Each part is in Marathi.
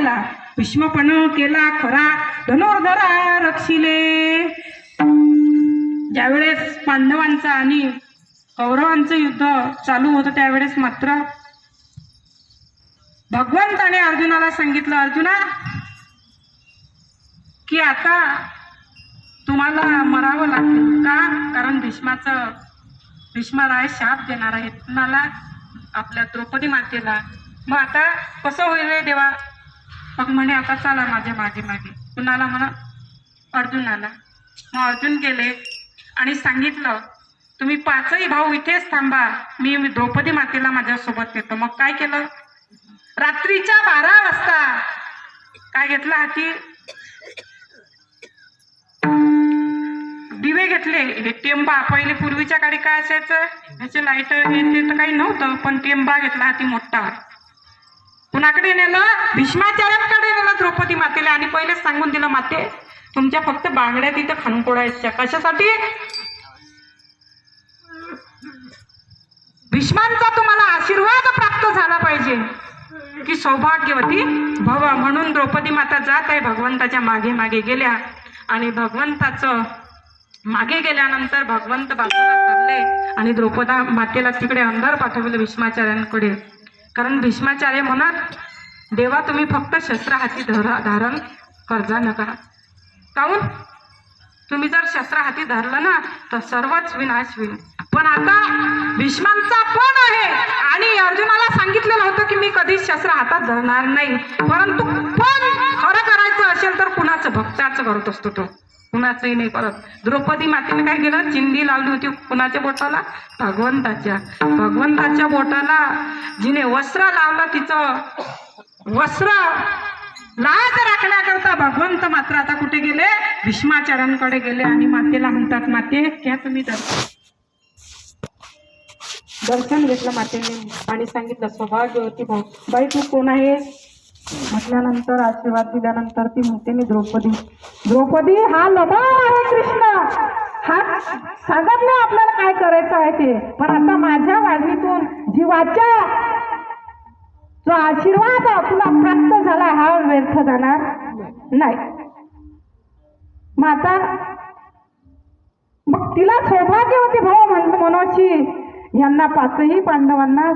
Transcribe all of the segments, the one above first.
केला. भीष्मपण केला खरा. धनुर्धरा रक्षिले. ज्यावेळेस पांडवांचं आणि कौरवांचं युद्ध चालू होतं त्यावेळेस मात्र भगवंताने अर्जुनाला सांगितलं अर्जुना की आता तुम्हाला मरावं लागेल का? कारण भीष्माचं भीष्मराय शाप देणार आहे तुम्हाला आपल्या द्रौपदी मातेला. मग आता कसं होईल रे देवा? मग म्हणे आता चला माझ्या मागे मागे. कुणाला म्हणा अर्जुनाला. मग अर्जुन गेले आणि सांगितलं तुम्ही पाचही भाऊ इथेच थांबा. मी द्रौपदी मातेला माझ्यासोबत येतो मग काय केलं? रात्रीच्या बारा वाजता काय घेतलं हाती? दिवे घेतले. हे टेंबा पहिले पूर्वीच्या काळी काय असायचं? ह्याचे लाइट ते तर काही नव्हतं पण टेंबा घेतला हाती मोठा. कुणाकडे नेलं? भीष्माचार्यांकडे नेलं द्रौपदी मातेला. आणि पहिलेच सांगून दिलं माते तुमच्या फक्त बांगड्या तिथं खणकोडायच्या कशासाठी? भीष्मांचा तुम्हाला आशीर्वाद प्राप्त झाला पाहिजे. की सौभाग्यवती भव. म्हणून द्रौपदी माता जात आहे भगवंताच्या मागे मागे गेल्या. आणि भगवंताचं मागे गेल्यानंतर भगवंत बाजूला चालले आणि द्रौपदा मातेला तिकडे अंधार पाठवलं भीष्माचार्यांकडे. कारण भीष्माचार्य म्हणत देवा तुम्ही फक्त शस्त्र हाती धरा धारण कर्जा नका काऊन? तुम्ही जर शस्त्र हाती धरलं ना तर सर्वच विनाश होईल. पण आता भीष्मांचा पण आहे. आणि अर्जुनाला सांगितलेलं होतं की मी कधीच शस्त्र हातात धरणार नाही. परंतु पण खरं करायचं असेल तर कुणाचं? भक्ताचं करत असतो तो. कुणाचंही नाही करत द्रौपदी मातेने काय केलं? चिंदी लावली होती कुणाच्या बोटाला? भगवंताच्या. भगवंताच्या बोटाला जिने वस्त्र लावलं तिचं. वस्त्र लाज राखण्याकरता भगवंत मात्र आता कुठे गेले? भीष्माचार्यांकडे गेले आणि मातेला म्हणतात माते घ्या तुम्ही दर्शन. दर्शन घेतलं मातेने आणि सांगितलं सौभाग्यवती भाऊ बाई तू कोण आहे? म्हटल्यानंतर आशीर्वाद दिल्यानंतर ती म्हणते मी द्रौपदी. द्रौपदी हा लबाड आहे कृष्ण हा सांगत नाही आपल्याला काय करायचं आहे ते? पण आता माझ्या वाजनीतून जीवाच्या जो आशीर्वाद तुला प्राप्त झाला हा व्यर्थ जाणार नाही. माता मग तिला सौभाग्यवती भाऊ म्हण मनोशी यांना पाचही पांडवांना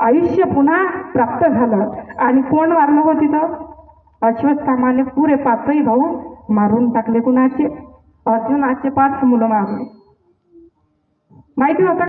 आयुष्य पुन्हा प्राप्त झालं. आणि कोण वारलं हो तिथं? अश्वत्थामाने पुरे पाचही भाऊ मारून टाकले कुणाचे? अर्जुनाचे पाच मुलं मारले माहिती होतं